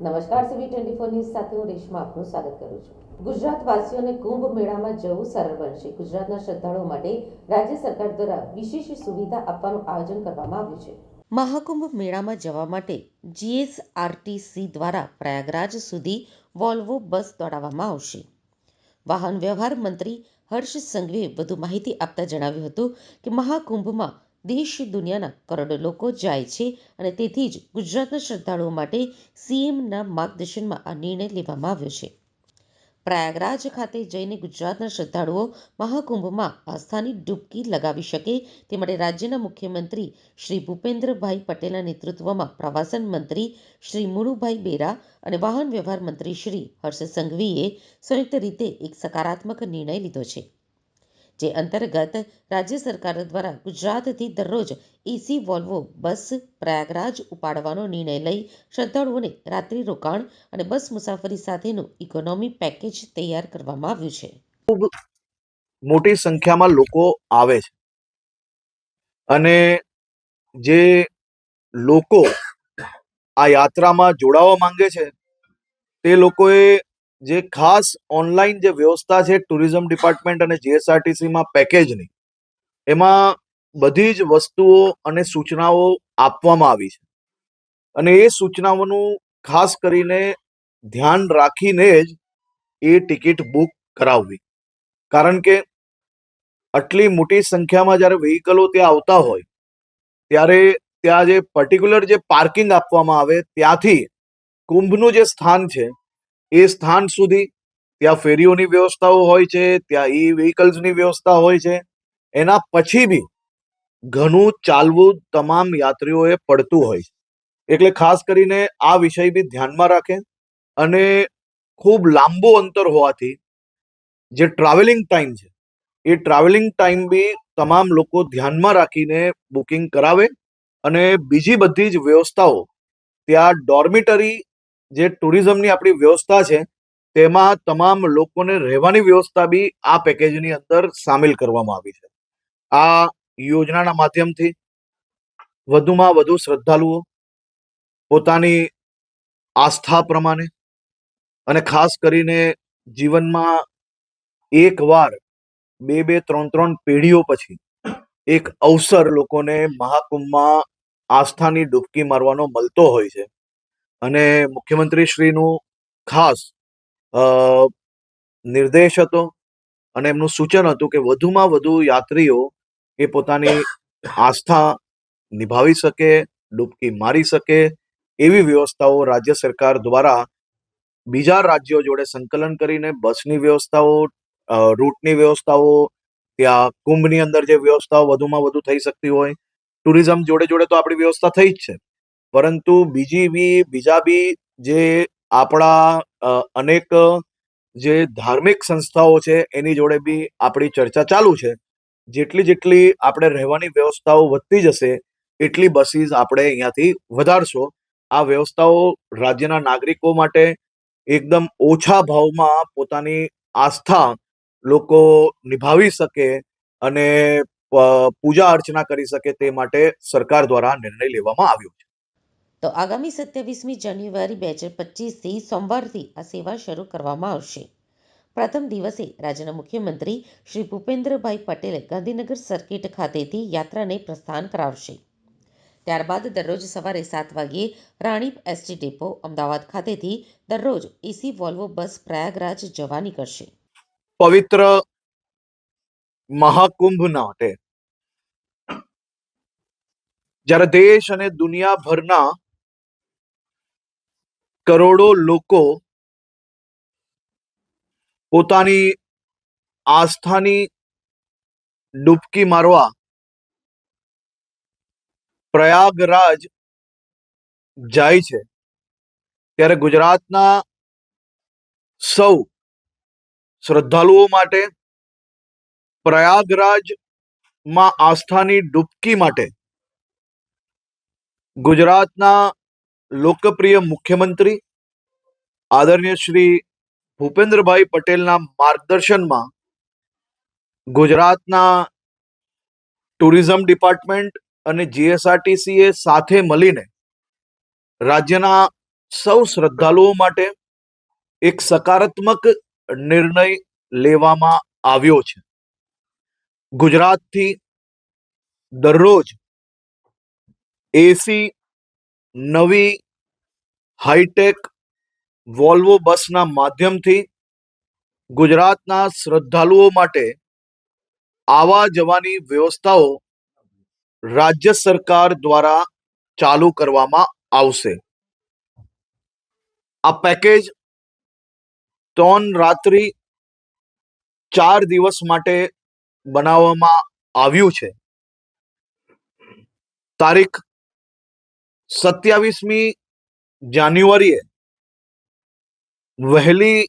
નમસ્કાર સીવી twenty four news સાથે હું રેશમા આપનું સ્વાગત કરું છું. ગુજરાત વાસીઓને કુંભ મેળામાં જવું સરળ બનશે. ગુજરાતના શ્રદ્ધાળુઓ માટે રાજ્ય સરકાર દ્વારા વિશેષ સુવિધા આપવાનું આયોજન કરવામાં આવ્યું છે. મહાકુંભ મેળામાં જવા માટે જીએસઆરટીસી દ્વારા પ્રયાગરાજ સુધી વોલ્વો બસ દોડાવવામાં આવશે. વાહન વ્યવહાર મંત્રી હર્ષ સંઘવીએ વધુ માહિતી આપતા જણાવ્યું હતું કે મહાકુંભમાં દેશ દુનિયાના કરોડો લોકો જાય છે અને તેથી જ ગુજરાતના શ્રદ્ધાળુઓ માટે સીએમના માર્ગદર્શનમાં આ નિર્ણય લેવામાં આવ્યો છે. પ્રયાગરાજ ખાતે જઈને ગુજરાતના શ્રદ્ધાળુઓ મહાકુંભમાં આસ્થાની ડૂબકી લગાવી શકે તે માટે રાજ્યના મુખ્યમંત્રી શ્રી ભૂપેન્દ્રભાઈ પટેલના નેતૃત્વમાં પ્રવાસન મંત્રી શ્રી મુળુભાઈ બેરા અને વાહન વ્યવહાર મંત્રી શ્રી હર્ષ સંઘવીએ સંયુક્ત રીતે એક સકારાત્મક નિર્ણય લીધો છે. જે અંતર્ગત રાજ્ય સરકાર દ્વારા ગુજરાતથી દરરોજ એસી વોલ્વો બસ પ્રયાગરાજ ઉપાડવાનો નિર્ણય લઈ શ્રદ્ધાળુઓને રાત્રિ રોકાણ અને બસ મુસાફરી સાથેનું ઇકોનોમી પેકેજ તૈયાર કરવામાં આવ્યું છે. ખૂબ મોટી સંખ્યામાં લોકો આવે છે. અને જે લોકો આ યાત્રામાં જોડાવા માંગે છે, તે લોકોએ જે ખાસ ઓનલાઈન જે વ્યવસ્થા છે ટુરિઝમ ડિપાર્ટમેન્ટ અને જીએસઆરટીસીમાં પેકેજની, એમાં બધી જ વસ્તુઓ અને સૂચનાઓ આપવામાં આવી છે. અને એ સૂચનાઓનું ખાસ કરીને ધ્યાન રાખીને જ એ ટિકિટ બુક કરાવવી. કારણ કે આટલી મોટી સંખ્યામાં જ્યારે વ્હીકલો ત્યાં આવતા હોય, ત્યારે ત્યાં જે પર્ટિક્યુલર જે પાર્કિંગ આપવામાં આવે ત્યાંથી કુંભનું જે સ્થાન છે એ સ્થાન સુધી ત્યાં ફેરીઓની વ્યવસ્થાઓ હોય છે, ત્યાં ઈ વ્હીકલ્સની વ્યવસ્થા હોય છે. એના પછી બી ઘણું ચાલવું તમામ યાત્રીઓએ પડતું હોય છે. એટલે ખાસ કરીને આ વિષય બી ધ્યાનમાં રાખે અને ખૂબ લાંબુ અંતર હોવાથી જે ટ્રાવેલિંગ ટાઈમ છે, એ ટ્રાવેલિંગ ટાઈમ બી તમામ લોકો ધ્યાનમાં રાખીને બુકિંગ કરાવે અને બીજી બધી જ વ્યવસ્થાઓ ત્યાં ડોર્મિટરી જે ટુરિઝમની આપણી વ્યવસ્થા છે, તેમાં તમામ લોકોને રહેવાની વ્યવસ્થા બી આ પેકેજની અંદર સામેલ કરવામાં આવી છે. આ યોજનાના માધ્યમથી વધુમાં વધુ શ્રદ્ધાળુઓ પોતાની આસ્થા પ્રમાણે અને ખાસ કરીને જીવનમાં એકવાર બે બે, ત્રણ ત્રણ પેઢીઓ પછી એક અવસર લોકોને મહાકુંભમાં આસ્થાની ડૂબકી મારવાનો મળતો હોય છે. અને મુખ્યમંત્રી શ્રીનું ખાસ નિર્દેશ હતો અને એમનું સૂચન હતું કે વધુમાં વધુ યાત્રીઓ એ પોતાની આસ્થા નિભાવી શકે, ડૂબકી મારી શકે એવી વ્યવસ્થાઓ રાજ્ય સરકાર દ્વારા બીજા રાજ્યો જોડે સંકલન કરીને બસની વ્યવસ્થાઓ રૂટની વ્યવસ્થાઓ, ત્યાં કુંભની અંદર જે વ્યવસ્થાઓ વધુમાં વધુ થઈ શકતી હોય, ટુરિઝમ જોડે જોડે તો આપણી વ્યવસ્થા થઈ જ છે. પરંતુ બીજી બી, બીજા બી જે આપણા અનેક, જે ધાર્મિક સંસ્થાઓ છે, એની જોડે બી આપણી ચર્ચા ચાલુ છે. જેટલી જેટલી આપણે રહેવાની વ્યવસ્થાઓ વધતી જશે, એટલી બસીસ આપણે અહીંયાથી વધારશો. આ વ્યવસ્થાઓ રાજ્યના નાગરિકો માટે એકદમ ઓછા ભાવમાં પોતાની આસ્થા લોકો નિભાવી શકે અને પૂજા અર્ચના કરી શકે તે માટે સરકાર દ્વારા નિર્ણય લેવામાં આવ્યો છે. તો આગામી સત્યાવીસમી જાન્યુઆરી બે હજાર પચીસથી સોમવારથી આ સેવા શરૂ કરવામાં આવશે. પ્રથમ દિવસે રાજ્યના મુખ્યમંત્રી શ્રી ભૂપેન્દ્રભાઈ પટેલે ગાંધીનગર સર્કિટ ખાતેથી યાત્રાને પ્રસ્થાન કરાવશે. ત્યારબાદ દરરોજ સવારે સાત વાગ્યે રાણીપ એસટી ડેપો, અમદાવાદ ખાતેથી દરરોજ એસી વોલ્વો બસ પ્રયાગરાજ જવા નીકળશે. પવિત્ર મહાકુંભ જ્યારે દેશ અને દુનિયાભરના કરોડો લોકો પોતાની આસ્થાની ડૂબકી મારવા પ્રયાગરાજ જાય છે. ત્યારે ગુજરાતના સૌ શ્રદ્ધાળુઓ માટે, પ્રયાગરાજમાં આસ્થાની ડૂબકી માટે ગુજરાતના લોકપ્રિય મુખ્યમંત્રી આદરણીય શ્રી ભૂપેન્દ્રભાઈ પટેલના માર્ગદર્શનમાં ગુજરાતના ટુરિઝમ ડિપાર્ટમેન્ટ અને જીએસઆરટીસીએ સાથે મળીને રાજ્યના સૌ શ્રદ્ધાળુઓ માટે એક સકારાત્મક નિર્ણય લેવામાં આવ્યો છે. ગુજરાતથી દરરોજ એસી નવી હાઈટેક વોલ્વો બસના માધ્યમથી ગુજરાતના શ્રદ્ધાળુઓ માટે આવા જવાની વ્યવસ્થાઓ રાજ્ય સરકાર દ્વારા ચાલુ કરવામાં આવશે. આ પેકેજ ત્રણ રાત્રિ ચાર દિવસ માટે બનાવવામાં આવ્યું છે. તારીખ સત્યાવીસમી જાન્યુઆરીએ વહેલી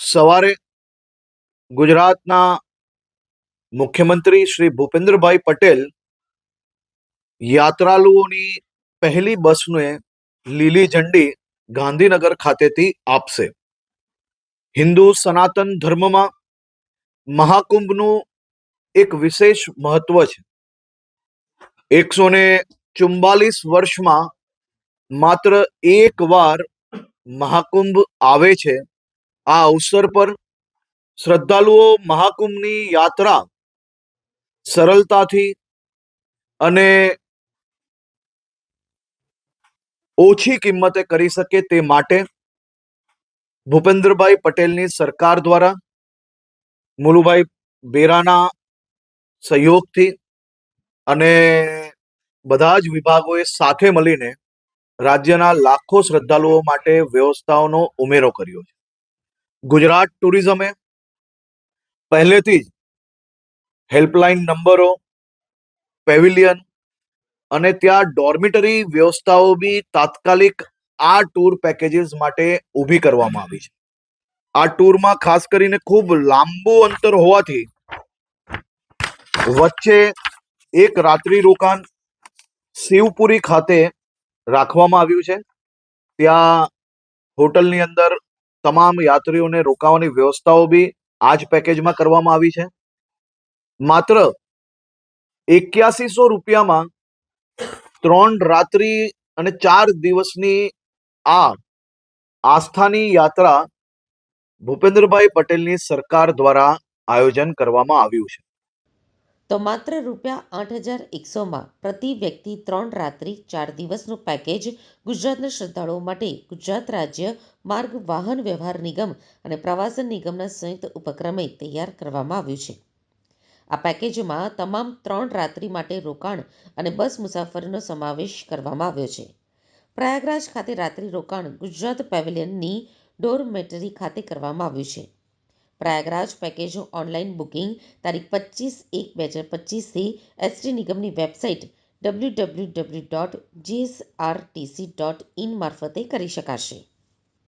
સવારે ગુજરાતના મુખ્યમંત્રી શ્રી ભૂપેન્દ્રભાઈ પટેલ યાત્રાળુઓની પહેલી બસને લીલી ઝંડી ગાંધીનગર ખાતેથી આપશે. હિન્દુ સનાતન ધર્મમાં મહાકુંભનું એક વિશેષ મહત્વ છે. એકસો ને ચુમ્બાલીસ વર્ષમાં માત્ર એક વાર મહાકુંભ આવે છે. આ અવસર પર શ્રદ્ધાળુઓ મહાકુંભની યાત્રા સરળતાથી અને ઓછી કિંમતે કરી શકે તે માટે ભૂપેન્દ્રભાઈ પટેલની સરકાર દ્વારા, મુલુભાઈ બેરાના સહયોગથી અને બધા જ વિભાગોએ સાથે મળીને રાજ્યના લાખો શ્રદ્ધાળુઓ માટે વ્યવસ્થાઓનો ઉમેરો કર્યો છે. ગુજરાત ટુરિઝમે પહેલેથી જ હેલ્પલાઇન નંબરો, પેવિલિયન અને ત્યાં ડોર્મિટરી વ્યવસ્થાઓ બી તાત્કાલિક આ ટૂર પેકેજીસ માટે ઊભી કરવામાં આવી છે. આ ટૂરમાં ખાસ કરીને ખૂબ લાંબુ અંતર હોવાથી વચ્ચે એક રાત્રિ રોકાણ શિવપુરી ખાતે રાખવામાં આવ્યું છે. ત્યાં હોટલની અંદર તમામ યાત્રીઓને રોકાવાની વ્યવસ્થાઓ બી આ જ પેકેજમાં કરવામાં આવી છે. માત્ર એક્યાસીસો રૂપિયામાં ત્રણ રાત્રિ અને ચાર દિવસની આ આસ્થાની યાત્રા ભૂપેન્દ્રભાઈ પટેલની સરકાર દ્વારા આયોજન કરવામાં આવ્યું છે. તો માત્ર રૂપિયા આઠ હજાર એકસોમાં પ્રતિ વ્યક્તિ ત્રણ રાત્રિ ચાર દિવસનું પેકેજ ગુજરાતના શ્રદ્ધાળુઓ માટે ગુજરાત રાજ્ય માર્ગ વાહન વ્યવહાર નિગમ અને પ્રવાસન નિગમના સંયુક્ત ઉપક્રમે તૈયાર કરવામાં આવ્યું છે. આ પેકેજમાં તમામ ત્રણ રાત્રિ માટે રોકાણ અને બસ મુસાફરીનો સમાવેશ કરવામાં આવ્યો છે. પ્રયાગરાજ ખાતે રાત્રિ રોકાણ ગુજરાત પેવેલિયનની ડોરમેટરી ખાતે કરવામાં આવ્યું છે. પ્રયાગરાજ પેકેજનું ઓનલાઈન બુકિંગ તારીખ પચીસ એક બે હજાર પચીસથી એસટી નિગમની website W W W dot GSRTC dot in મારફતે કરી શકાશે.